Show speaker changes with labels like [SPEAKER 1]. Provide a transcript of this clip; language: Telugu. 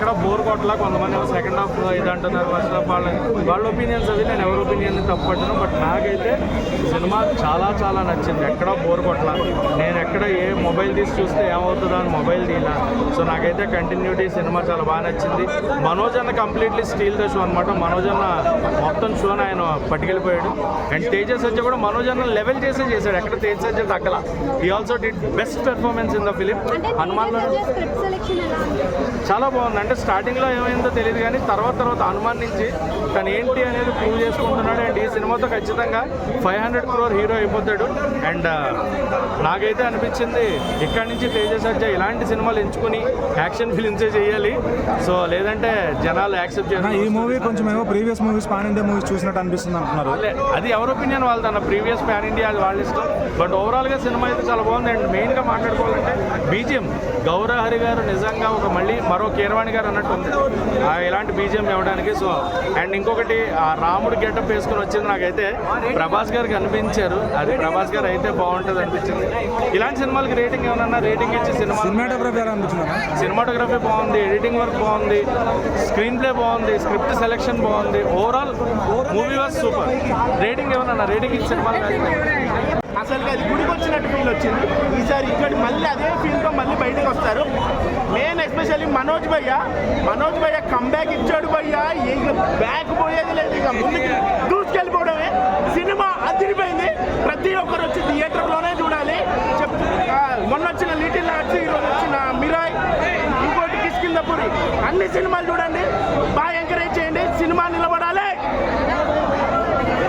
[SPEAKER 1] ఎక్కడ బోర్ కొట్టలా కొంతమంది సెకండ్ హాఫ్ ఇది అంటున్నారు. ఫస్ట్ హాఫ్ వాళ్ళ వాళ్ళ ఒపీనియన్స్ అది నేను ఎవరి ఒపీనియన్ తప్పట్టను బట్ నాకైతే సినిమా చాలా చాలా నచ్చింది. ఎక్కడ బోర్ కొట్టలా. నేను ఎక్కడ ఏ మొబైల్ తీసి చూస్తే ఏమవుతుందో అని మొబైల్ తీలా సో నాకైతే కంటిన్యూటీ సినిమా చాలా బాగా నచ్చింది. మనోజ్ అన్న కంప్లీట్లీ స్టీల్ ద షో అనమాట మనోజ్ అన్న మొత్తం షోని ఆయన పట్టుకెళ్ళిపోయాడు. అండ్ తేజస్ వచ్చి కూడా మనోజ్ అన్న లెవెల్ చేసే చేశాడు. ఎక్కడ తేజస్ వచ్చి తగ్గల. ఈ also did best performance in the film హనుమాన్లో
[SPEAKER 2] ఉంది?
[SPEAKER 1] చాలా బాగుంది. అంటే స్టార్టింగ్లో ఏమైందో తెలియదు కానీ తర్వాత తర్వాత హనుమాన్ నుంచి తను ఏంటి అనేది ప్రూవ్ చేసుకుంటున్నాడు. సినిమాతో ఖచ్చితంగా ఫైవ్ హండ్రెడ్ క్రోర్ హీరో అయిపోతాడు. అండ్ నాకైతే అనిపించింది ఇక్కడి నుంచి తేజ సజ్జ ఇలాంటి సినిమాలు ఎంచుకుని యాక్షన్ ఫిలిమ్సే చేయాలి. సో లేదంటే జనాలు యాక్సెప్ట్
[SPEAKER 3] అన్న, ఈ
[SPEAKER 1] చేయాలి
[SPEAKER 3] మూవీ కొంచెం ఏమో previous movies pan India movies చూసినట్టు అనిపిస్తుంది అంటున్నారు.
[SPEAKER 1] అది ఎవరి ఒపీనియన్ వాళ్ళది అన్న? ప్రీవియస్ ప్యాన్ ఇండియా వాళ్ళ ఇష్టం. బట్ ఓవరాల్గా సినిమా అయితే చాలా బాగుంది. అండ్ మెయిన్గా మాట్లాడుకోవాలంటే బీజిఎం. గౌరహరి గారు నిజంగా ఒక మళ్ళీ మరో కీరవాణి గారు అన్నట్టు ఉంది. ఇలాంటి బీజిఎం ఇవ్వడానికి. సో అండ్ ఇంకొకటి ఆ రాముడు గెటప్ వేసుకుని వచ్చింది నాకైతే ప్రభాస్ గారికి అనిపించారు. అది ప్రభాస్ గారు అయితే బాగుంటుంది అనిపించింది. ఇలాంటి సినిమాలకి రేటింగ్ ఏమన్నా? రేటింగ్ ఇచ్చి సినిమా?
[SPEAKER 3] సినిమాటోగ్రఫీ అనిపించింది?
[SPEAKER 1] సినిమాటోగ్రఫీ బాగుంది ఎడిటింగ్ వర్క్ బాగుంది స్క్రీన్ ప్లే బాగుంది స్క్రిప్ట్ సెలెక్షన్ బాగుంది. Overall movie was super rating ఏమన్నా? రేటింగ్ ఇచ్చి సినిమా
[SPEAKER 4] అసలు అది గుడికి వచ్చినట్టు ఫీల్ వచ్చింది. ఈసారి ఇక్కడ మళ్ళీ అదే ఫీల్తో మళ్ళీ బయటకు వస్తారు. మెయిన్ ఎస్పెషల్లీ మనోజ్ భయ్య. మనోజ్ భయ్య కంబ్యాక్ ఇచ్చాడు భయ్య. ఇక బ్యాక్ ప్రతి ఒక్కరు వచ్చి థియేటర్లోనే చూడాలి. మొన్న వచ్చిన లిటిల్ ఆర్ట్స్ ఈరోజు వచ్చిన మిరాయ్ ఇంకోటి కిష్కిందపురి అన్ని సినిమాలు చూడండి.